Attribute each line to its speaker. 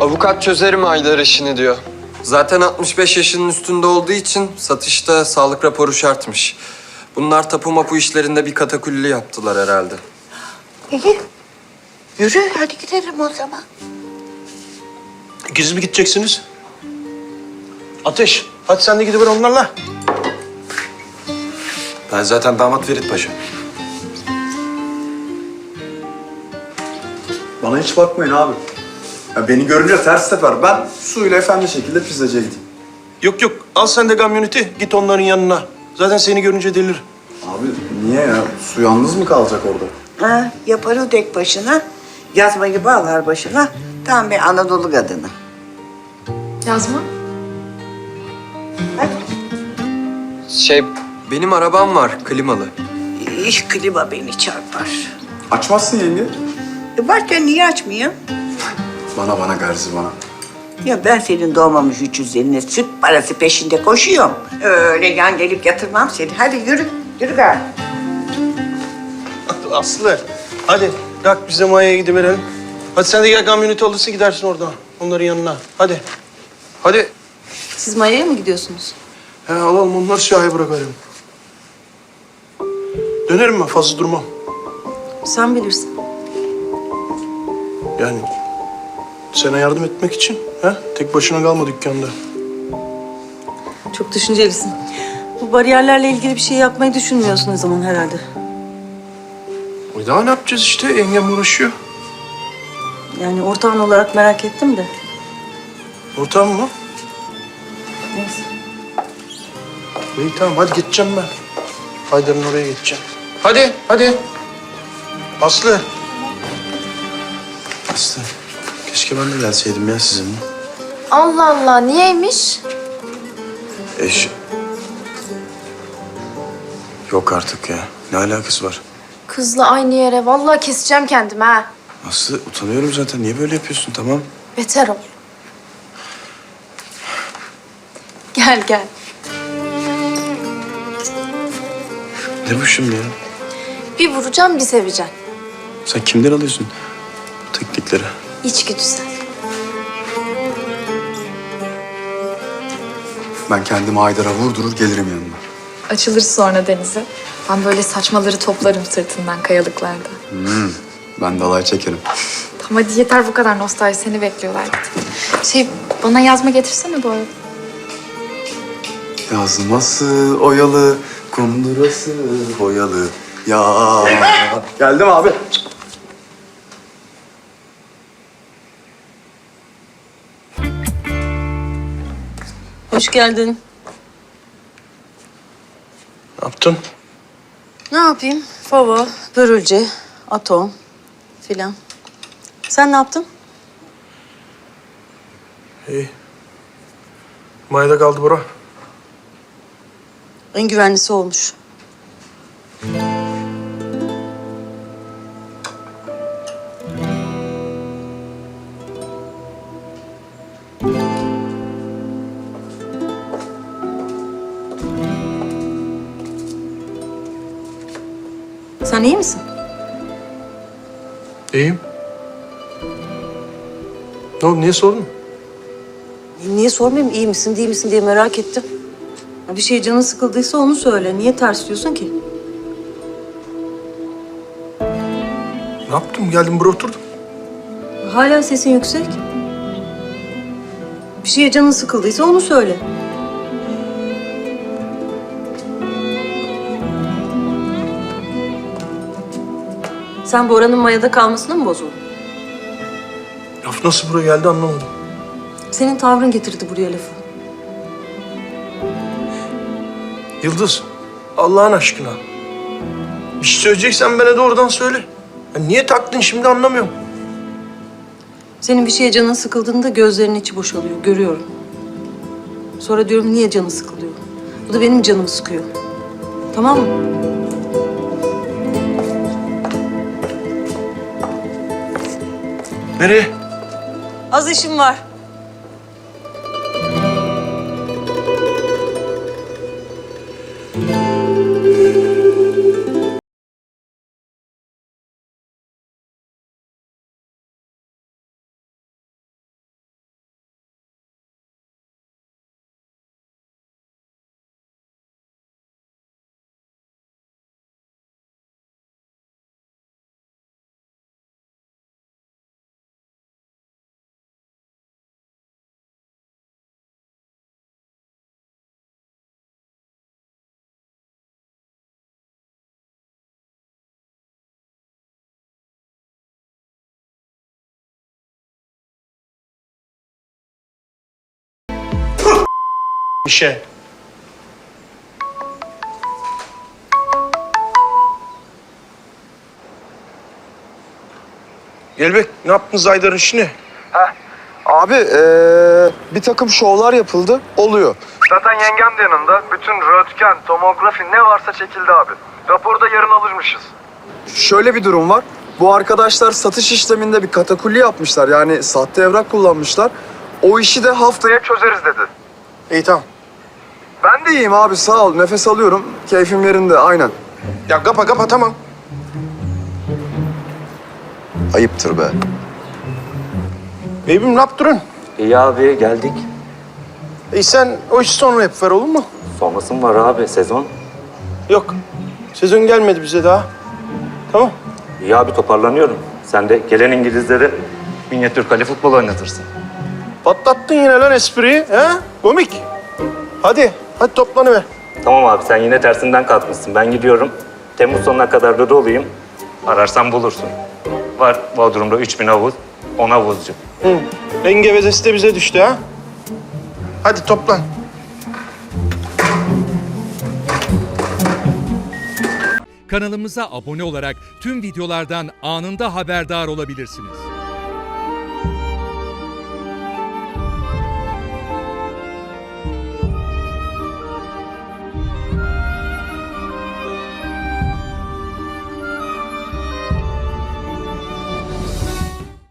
Speaker 1: Avukat çözerim Aydar işini diyor. Zaten 65 yaşının üstünde olduğu için satışta sağlık raporu şartmış. Bunlar tapu mapu işlerinde bir katakulli yaptılar herhalde.
Speaker 2: İyi. Yürü hadi gidelim o zaman.
Speaker 3: İkiniz mi gideceksiniz? Ateş, hadi sen de gidiver onlarla.
Speaker 4: Ben zaten damat Ferit Paşa.
Speaker 5: Bana hiç bakmayın abi. Ya beni görünce ters teper. Ben suyla efendi şekilde pizzacıya gideyim.
Speaker 3: Yok yok, al sen de kamyoneti, git onların yanına. Zaten seni görünce delir.
Speaker 5: Abi niye ya? Su yalnız mı kalacak orada?
Speaker 2: Ha, yapar o tek başına. Yazmayı bağlar başına. Tam bir Anadolu kadını.
Speaker 6: Yazma.
Speaker 1: Şey, benim arabam var klimalı.
Speaker 2: İş klima beni çarpar.
Speaker 5: Açmazsın yenge.
Speaker 2: E varken niye açmayayım?
Speaker 5: Bana bana garzi bana.
Speaker 2: Ya ben senin doğmamış üç yüzlerine süt parası peşinde koşuyorum. Öyle yan gelip yatırmam seni. Hadi yürü, yürü gari.
Speaker 3: Aslı, hadi kalk bize Maya'ya gidiverelim. Hadi sen de gel kamyoneti alırsın gidersin oradan, onların yanına. Hadi. Hadi.
Speaker 6: Siz Maya'ya mı gidiyorsunuz?
Speaker 3: He alalım onları siyahya bırakalım. Dönerim ben, fazla durmam.
Speaker 6: Sen bilirsin.
Speaker 3: Yani sana yardım etmek için. He? Tek başına kalma dükkanda.
Speaker 6: Çok düşüncelisin. Bu bariyerlerle ilgili bir şey yapmayı düşünmüyorsun o zaman herhalde.
Speaker 3: E daha ne yapacağız işte? Yengem uğraşıyor.
Speaker 6: Yani ortağın olarak merak ettim de.
Speaker 3: Ortam mı?
Speaker 6: Neyse.
Speaker 3: İyi tamam hadi gideceğim ben. Haydar'ın oraya gideceğim. Hadi hadi. Aslı.
Speaker 4: Aslı, keşke ben de gelseydim ya sizinle.
Speaker 7: Allah Allah niyeymiş?
Speaker 4: Eş... Yok artık ya. Ne alakası var?
Speaker 7: Kızla aynı yere vallahi keseceğim kendimi ha.
Speaker 4: Aslı utanıyorum zaten. Niye böyle yapıyorsun tamam?
Speaker 7: Beter ol. Gel gel.
Speaker 4: Ne bu şimdi ya?
Speaker 7: Bir vuracağım bir seveceğim.
Speaker 4: Sen kimden alıyorsun bu teknikleri?
Speaker 7: İçgüdüsel.
Speaker 5: Ben kendimi Haydar'a vurdurur gelirim yanına.
Speaker 8: Açılır sonra denize. Ben böyle saçmaları toplarım sırtından kayalıklarda.
Speaker 5: Ben de alay çekerim.
Speaker 8: Tamam hadi yeter bu kadar nostalji seni bekliyorlar. Şey bana yazma getirsene bu arada.
Speaker 5: Yazması oyalı, kundurası boyalı. Ya. Geldim abi.
Speaker 6: Hoş geldin.
Speaker 3: Ne yaptın?
Speaker 6: Ne yapayım? Fava, börülce, atom filan. Sen ne yaptın?
Speaker 3: İyi. Maya'da kaldı bura.
Speaker 6: En güvenlisi olmuş. Sen iyi misin?
Speaker 3: İyiyim. Ne oldu? Niye sordun?
Speaker 6: Niye sormayayım iyi misin değil misin diye merak ettim. Bir şey canın sıkıldıysa onu söyle. Niye ters diyorsun ki?
Speaker 3: Ne yaptım? Geldim buraya oturdum.
Speaker 6: Hala sesin yüksek. Bir şeye canın sıkıldıysa onu söyle. Sen Bora'nın mayada kalmasına mı bozuldun?
Speaker 3: Laf nasıl buraya geldi anlamadım.
Speaker 6: Senin tavrın getirdi buraya lafı.
Speaker 3: Yıldız, Allah'ın aşkına. Bir şey söyleyeceksen bana doğrudan söyle. Ya niye taktın şimdi anlamıyorum.
Speaker 6: Senin bir şeye canın sıkıldığında gözlerinin içi boşalıyor, görüyorum. Sonra diyorum niye canı sıkılıyor? Bu da benim canımı sıkıyor. Tamam mı?
Speaker 3: Nereye?
Speaker 6: Az işim var.
Speaker 3: İşe. Gelbek ne yaptınız Aydar'ın işini?
Speaker 5: Abi ee, bir takım şovlar yapıldı. Oluyor.
Speaker 9: Zaten yengem de yanında. Bütün röntgen, tomografi ne varsa çekildi abi. Raporu da yarın alırmışız.
Speaker 5: Şöyle bir durum var. Bu arkadaşlar satış işleminde bir katakulli yapmışlar. Yani sahte evrak kullanmışlar. O işi de haftaya...
Speaker 9: Çözeriz dedi.
Speaker 3: İyi tamam.
Speaker 5: Ben de iyiyim abi sağ ol. Nefes alıyorum. Keyfim yerinde aynen.
Speaker 3: Ya kapa kapa tamam.
Speaker 5: Ayıptır be.
Speaker 3: Beybim ne yaptırın?
Speaker 10: İyi abi geldik.
Speaker 3: İyi sen o işi sonra yap ver olur mu?
Speaker 10: Sonrası mı var abi sezon?
Speaker 3: Yok. Sezon gelmedi bize daha. Tamam.
Speaker 10: İyi abi toparlanıyorum. Sen de gelen İngilizlere minyatür kale futbol oynatırsın.
Speaker 3: Patlattın yine lan espriyi. He? Komik. Hadi. Hadi toplanıver.
Speaker 10: Tamam abi sen yine tersinden kalkmışsın. Ben gidiyorum. Temmuz sonuna kadar da doluyum. Ararsan bulursun. Var Bodrum'da 3000 havuz, 10 havuzcu.
Speaker 3: Hı. Denge vezesi de bize düştü ha. Hadi toplan.
Speaker 11: Kanalımıza abone olarak tüm videolardan anında haberdar olabilirsiniz.